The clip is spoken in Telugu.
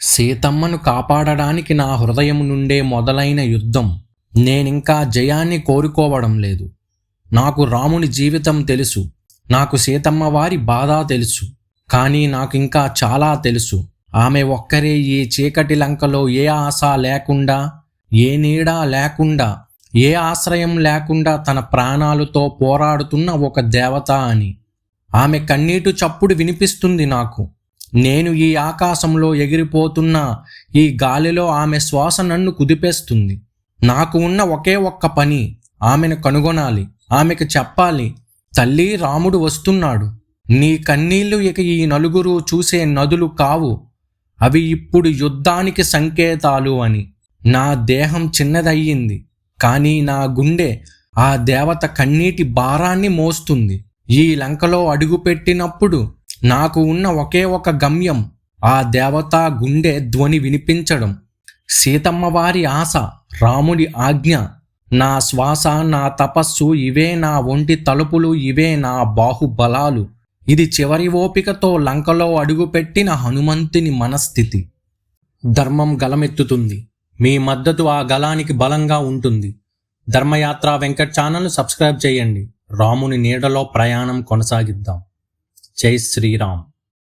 సీతమ్మను కాపాడడానికి నా హృదయం నుండే మొదలైన యుద్ధం. నేనింకా జయాన్ని కోరుకోవడం లేదు. నాకు రాముని జీవితం తెలుసు. నాకు సీతమ్మ వారి బాధ తెలుసు. కానీ నాకింకా చాలా తెలుసు. ఆమె ఒక్కరే ఈ చీకటి లంకలో ఏ ఆశ లేకుండా ఏ నీడ లేకుండా ఏ ఆశ్రయం లేకుండా తన ప్రాణాలతో పోరాడుతున్న ఒక దేవత అని. ఆమె కన్నీటు చప్పుడు వినిపిస్తుంది నాకు. నేను ఈ ఆకాశంలో ఎగిరిపోతున్న ఈ గాలిలో ఆమె శ్వాస నన్ను కుదిపేస్తుంది. నాకు ఉన్న ఒకే ఒక్క పని ఆమెను కనుగొనాలి ఆమెకు చెప్పాలి తల్లి రాముడు వస్తున్నాడు. నీ కన్నీళ్ళు ఇక ఈ నలుగురు చూసే నదులు కావు. అవి ఇప్పుడు యుద్ధానికి సంకేతాలు అని. నా దేహం చిన్నదయ్యింది కానీ నా గుండె ఆ దేవత కన్నీటి భారాన్ని మోస్తుంది. ఈ లంకలో అడుగుపెట్టినప్పుడు నాకు ఉన్న ఒకే ఒక గమ్యం ఆ దేవతా గుండె ధ్వని వినిపించడం. సీతమ్మ వారి ఆశ రాముడి ఆజ్ఞ. నా శ్వాస నా తపస్సు ఇవే నా ఒంటి తలుపులు ఇవే నా బాహుబలాలు. ఇది చివరి ఓపికతో లంకలో అడుగుపెట్టిన హనుమంతుని మనస్థితి. ధర్మం గలమెత్తుతుంది. మీ మద్దతు ఆ గలానికి బలంగా ఉంటుంది. ధర్మయాత్ర వెంకట్ ఛానల్ సబ్స్క్రైబ్ చేయండి. రాముని నీడలో ప్రయాణం కొనసాగిద్దాం. జై శ్రీరామ్.